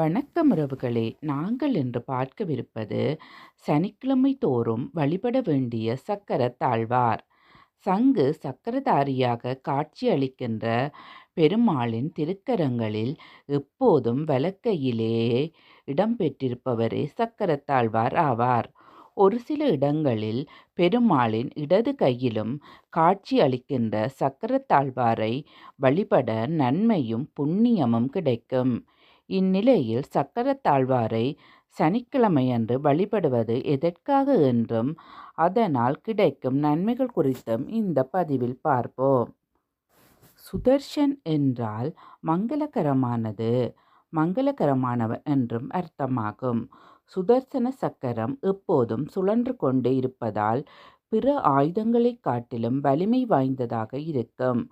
வணக்கம் உறவுகளே. நாங்கள் இன்று பார்க்கவிருப்பது சனிக்கிழமை தோறும் வழிபட வேண்டிய சக்கரத்தாழ்வார் சங்கு சக்கரதாரியாக காட்சியளிக்கின்ற பெருமாளின் திருக்கரங்களில் எப்போதும் வலக்கையிலேயே இடம்பெற்றிருப்பவரே சக்கரத்தாழ்வார் ஆவார். ஒரு சில இடங்களில் பெருமாளின் இடது கையிலும் காட்சி அளிக்கின்ற சக்கரத்தாழ்வாரை வழிபட நன்மையும் புண்ணியமும் கிடைக்கும். இந்நிலையில் சக்கரத்தாழ்வாரை சனிக்கிழமையன்று வழிபடுவது எதற்காக என்றும் அதனால் கிடைக்கும் நன்மைகள் குறித்தும் இந்த பதிவில் பார்ப்போம். சுதர்ஷன் என்றால் மங்களகரமானது. மங்களகரமானவர் என்றும் அர்த்தமாகும். சுதர்சன சக்கரம் எப்போதும் சுழன்று கொண்டே இருப்பதால் பிற ஆயுதங்களைக் காட்டிலும் வலிமை வாய்ந்ததாக இருக்கும்.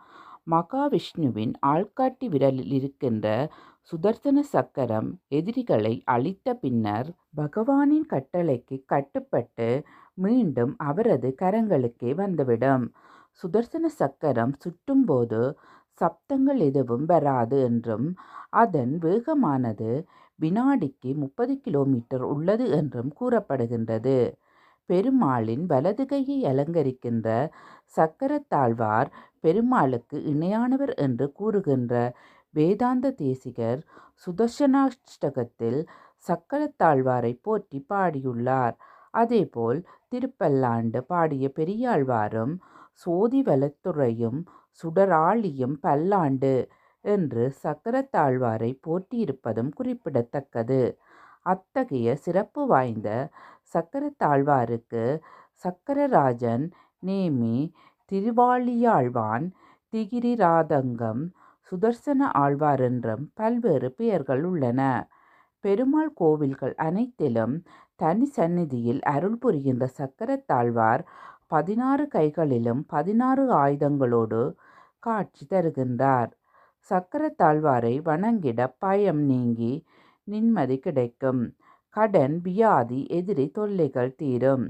மகாவிஷ்ணுவின் ஆள்காட்டி விரலில் இருக்கின்ற சுதர்சன சக்கரம் எதிரிகளை அழித்த பின்னர் பகவானின் கட்டளைக்கு கட்டுப்பட்டு மீண்டும் அவரது கரங்களுக்கே வந்துவிடும். சுதர்சன சக்கரம் சுற்றும்போது சப்தங்கள் எதுவும் வராது என்றும் அதன் வேகமானது வினாடிக்கு முப்பது கிலோமீட்டர் உள்ளது என்றும் கூறப்படுகின்றது. பெருமாளின் வலது கையை அலங்கரிக்கின்ற சக்கரத்தாழ்வார் பெருமாளுக்கு இணையானவர் என்று கூறுகின்ற வேதாந்த தேசிகர் சுதர்சனாஷ்டகத்தில் சக்கரத்தாழ்வாரை போற்றி பாடியுள்ளார். அதேபோல் திருப்பல்லாண்டு பாடிய பெரியாழ்வாரும் சோதி வலத்துறையும் சுடராளியும் பல்லாண்டு என்று சக்கரத்தாழ்வாரை போற்றியிருப்பதும் குறிப்பிடத்தக்கது. அத்தகைய சிறப்பு வாய்ந்த சக்கரத்தாழ்வாருக்கு சக்கரராஜன் நேமி திருவாளியாழ்வான் திகிரிராதங்கம் சுதர்சன ஆழ்வார் என்றும் பல்வேறு பெயர்கள் உள்ளன. பெருமாள் கோவில்கள் அனைத்திலும் தனி சந்நிதியில் அருள் புரிகின்ற சக்கரத்தாழ்வார் பதினாறு கைகளிலும் பதினாறு ஆயுதங்களோடு காட்சி தருகின்றார். சக்கரத்தாழ்வாரை வணங்கிட பயம் நீங்கி நிம்மதி கிடைக்கும். கடன் வியாதி எதிரி தொல்லைகள் தீரும்.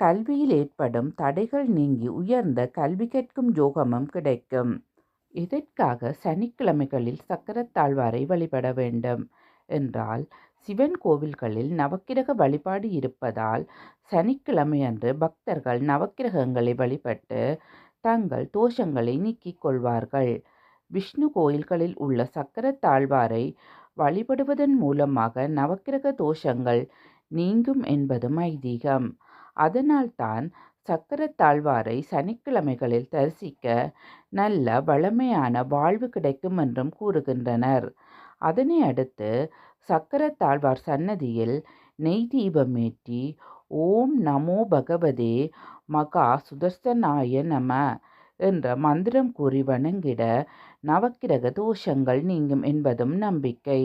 கல்வியில் ஏற்படும் தடைகள் நீங்கி உயர்ந்த கல்வி கேட்கும் யோகமும் கிடைக்கும். இதற்காக சனிக்கிழமைகளில் சக்கரத்தாழ்வாரை வழிபட வேண்டும். என்றால் சிவன் கோவில்களில் நவக்கிரக வழிபாடு இருப்பதால் சனிக்கிழமையன்று பக்தர்கள் நவக்கிரகங்களை வழிபட்டு தங்கள் தோஷங்களை நீக்கிக் கொள்வார்கள். விஷ்ணு கோயில்களில் உள்ள சக்கரத்தாழ்வாரை வழிபடுவதன் மூலமாக நவக்கிரக தோஷங்கள் நீங்கும் என்பதும் ஐதீகம். அதனால்தான் சக்கரத்தாழ்வாரை சனிக்கிழமைகளில் தரிசிக்க நல்ல வளமையான வாழ்வு கிடைக்கும் என்றும் கூறுகின்றனர். அதனை அடுத்து சக்கரத்தாழ்வார் சன்னதியில் நெய் தீபமேற்றி ஓம் நமோ பகவதே மகா சுதர்சனாய நம என்ற மந்திரம் கூறி வணங்கிட நவக்கிரக தோஷங்கள் நீங்கும் என்பதும் நம்பிக்கை.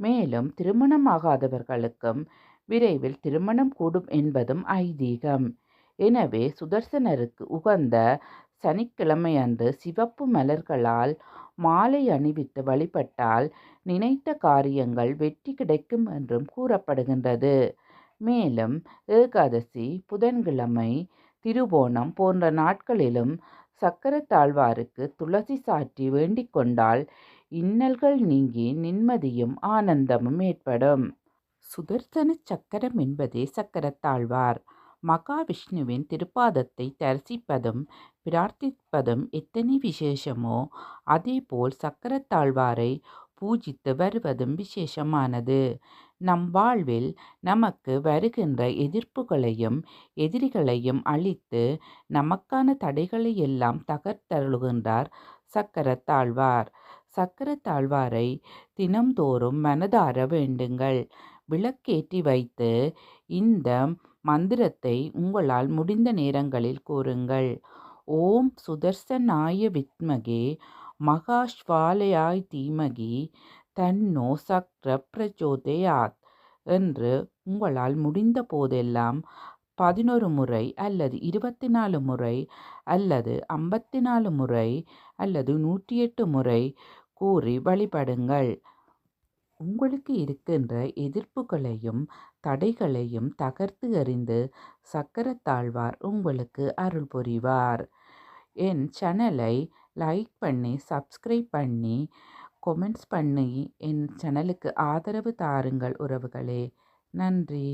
மேலும் திருமணமாகாதவர்களுக்கும் விரைவில் திருமணம் கூடும் என்பதும் ஐதீகம். எனவே சுதர்சனருக்கு உகந்த சனிக்கிழமையன்று சிவப்பு மலர்களால் மாலை அணிவித்து வழிபட்டால் நினைத்த காரியங்கள் வெற்றி கிடைக்கும் என்றும் கூறப்படுகின்றது. மேலும் ஏகாதசி புதன்கிழமை திருவோணம் போன்ற நாட்களிலும் சக்கரத்தாழ்வாருக்கு துளசி சாற்றி வேண்டிக் கொண்டால் இன்னல்கள் நீங்கி நிம்மதியும் ஆனந்தமும் ஏற்படும். சுதர்சன சக்கரம் என்பதே சக்கரத்தாழ்வார் மகாவிஷ்ணுவின் திருப்பாதத்தை தரிசிப்பதும் பிரார்த்திப்பதும் எத்தனை விசேஷமோ அதேபோல் சக்கரத்தாழ்வாரை பூஜித்து வருவதும் விசேஷமானது. நம் வாழ்வில் நமக்கு வருகின்ற எதிர்ப்புகளையும் எதிரிகளையும் அழித்து நமக்கான தடைகளை எல்லாம் தகர்த்தருளுகின்றார் சக்கரத்தாழ்வார் சக்கரத்தாழ்வாரை தினம்தோறும் மனதார வேண்டுங்கள். விளக்கேற்றி வைத்து இந்த மந்திரத்தை உங்களால் முடிந்த நேரங்களில் கூறுங்கள். ஓம் சுதர்சனாய வித்மகே மகாஸ்வாலயாய் தீமகி தன்னோ சக்ர பிரச்சோதயாத் என்று உங்களால் முடிந்த போதெல்லாம் பதினொரு முறை அல்லது இருபத்தி நாலு முறை அல்லது ஐம்பத்தி நாலு முறை அல்லது நூற்றி எட்டு முறை கூறி வழிபடுங்கள். உங்களுக்கு இருக்கின்ற எதிர்ப்புகளையும் தடைகளையும் தகர்த்து எறிந்து சக்கரத்தாழ்வார் உங்களுக்கு அருள் புரிவார். என் சேனலை லைக் பண்ணி சப்ஸ்கிரைப் பண்ணி கொமெண்ட்ஸ் பண்ணி என் சேனலுக்கு ஆதரவு தாருங்கள் உறவுகளே. நன்றி.